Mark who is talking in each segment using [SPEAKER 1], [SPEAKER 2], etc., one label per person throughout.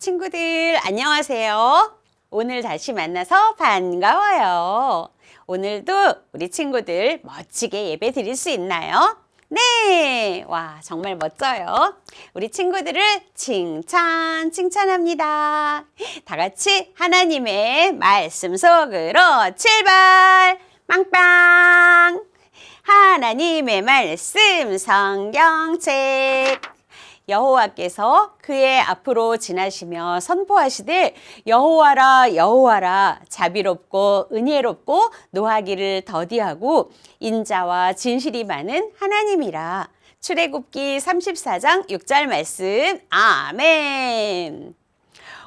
[SPEAKER 1] 친구들 안녕하세요. 오늘 다시 만나서 반가워요. 오늘도 우리 친구들 멋지게 예배 드릴 수 있나요? 네! 와, 정말 멋져요. 우리 친구들을 칭찬, 칭찬합니다. 다 같이 하나님의 말씀 속으로 출발! 빵빵! 하나님의 말씀 성경책. 여호와께서 그의 앞으로 지나시며 선포하시되 여호와라 여호와라 자비롭고 은혜롭고 노하기를 더디하고 인자와 진실이 많은 하나님이라 출애굽기 34장 6절 말씀 아멘.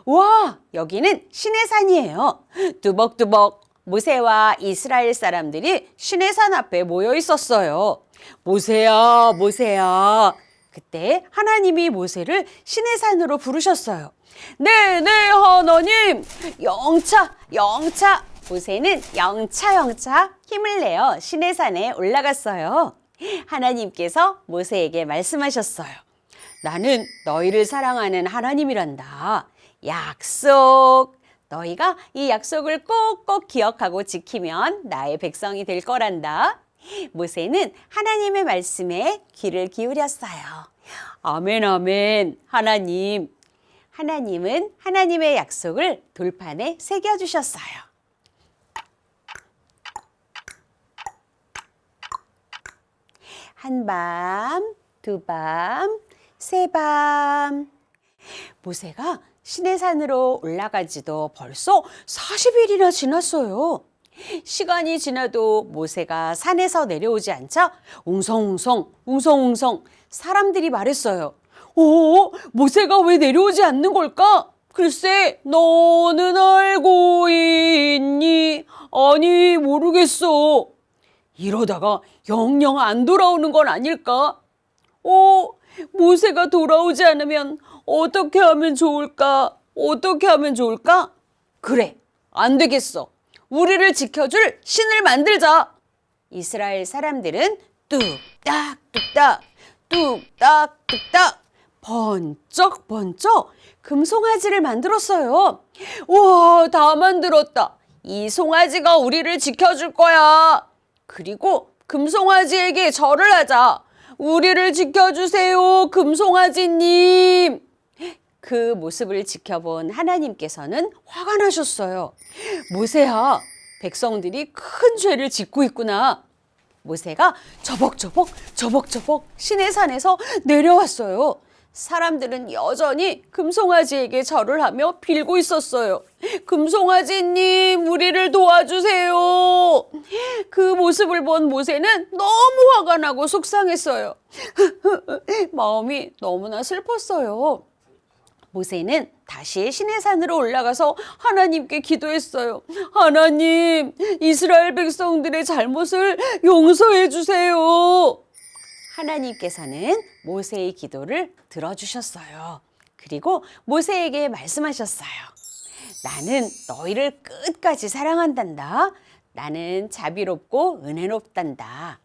[SPEAKER 1] 와, 여기는 시내산이에요. 뚜벅뚜벅 모세와 이스라엘 사람들이 시내산 앞에 모여 있었어요. 모세야, 모세야. 그때 하나님이 모세를 시내산으로 부르셨어요. 네, 네, 하나님. 영차, 영차. 모세는 영차, 영차 힘을 내어 시내산에 올라갔어요. 하나님께서 모세에게 말씀하셨어요. 나는 너희를 사랑하는 하나님이란다. 약속. 너희가 이 약속을 꼭꼭 기억하고 지키면 나의 백성이 될 거란다. 모세는 하나님의 말씀에 귀를 기울였어요. 아멘, 아멘. 하나님. 하나님은 하나님의 약속을 돌판에 새겨주셨어요. 한 밤, 두 밤, 세 밤. 모세가 시내산으로 올라가지도 벌써 40일이나 지났어요. 시간이 지나도 모세가 산에서 내려오지 않자 웅성웅성, 웅성웅성 사람들이 말했어요. 어, 모세가 왜 내려오지 않는 걸까? 글쎄, 너는 알고 있니? 아니, 모르겠어. 이러다가 영영 안 돌아오는 건 아닐까? 어, 모세가 돌아오지 않으면 어떻게 하면 좋을까? 어떻게 하면 좋을까? 그래, 안 되겠어. 우리를 지켜줄 신을 만들자. 이스라엘 사람들은 뚝딱 뚝딱 뚝딱 뚝딱 번쩍 번쩍 금송아지를 만들었어요. 우와, 다 만들었다. 이 송아지가 우리를 지켜줄 거야. 그리고 금송아지에게 절을 하자. 우리를 지켜주세요, 금송아지님. 그 모습을 지켜본 하나님께서는 화가 나셨어요. 모세야, 백성들이 큰 죄를 짓고 있구나. 모세가 저벅저벅 저벅저벅 시내산에서 내려왔어요. 사람들은 여전히 금송아지에게 절을 하며 빌고 있었어요. 금송아지님, 우리를 도와주세요. 그 모습을 본 모세는 너무 화가 나고 속상했어요. 마음이 너무나 슬펐어요. 모세는 다시 시내산으로 올라가서 하나님께 기도했어요. 하나님, 이스라엘 백성들의 잘못을 용서해 주세요. 하나님께서는 모세의 기도를 들어주셨어요. 그리고 모세에게 말씀하셨어요. 나는 너희를 끝까지 사랑한단다. 나는 자비롭고 은혜롭단다.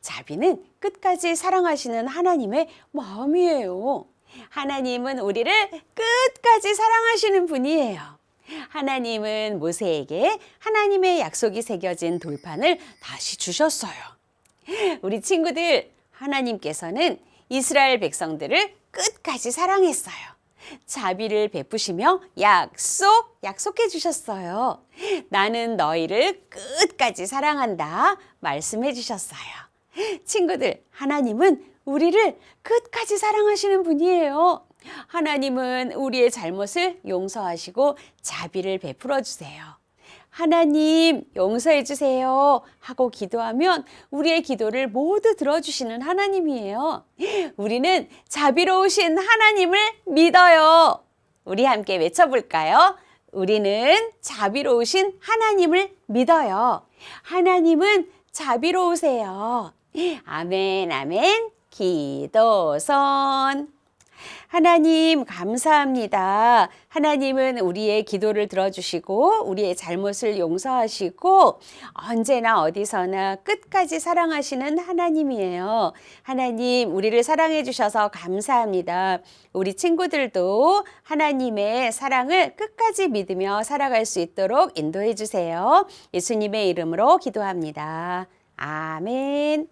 [SPEAKER 1] 자비는 끝까지 사랑하시는 하나님의 마음이에요. 하나님은 우리를 끝까지 사랑하시는 분이에요. 하나님은 모세에게 하나님의 약속이 새겨진 돌판을 다시 주셨어요. 우리 친구들, 하나님께서는 이스라엘 백성들을 끝까지 사랑했어요. 자비를 베푸시며 약속, 약속해 주셨어요. 나는 너희를 끝까지 사랑한다. 말씀해 주셨어요. 친구들, 하나님은 우리를 끝까지 사랑하시는 분이에요. 하나님은 우리의 잘못을 용서하시고 자비를 베풀어 주세요. 하나님 용서해 주세요 하고 기도하면 우리의 기도를 모두 들어주시는 하나님이에요. 우리는 자비로우신 하나님을 믿어요. 우리 함께 외쳐볼까요? 우리는 자비로우신 하나님을 믿어요. 하나님은 자비로우세요. 아멘, 아멘. 기도선. 하나님 감사합니다. 하나님은 우리의 기도를 들어주시고 우리의 잘못을 용서하시고 언제나 어디서나 끝까지 사랑하시는 하나님이에요. 하나님 우리를 사랑해 주셔서 감사합니다. 우리 친구들도 하나님의 사랑을 끝까지 믿으며 살아갈 수 있도록 인도해 주세요. 예수님의 이름으로 기도합니다. 아멘.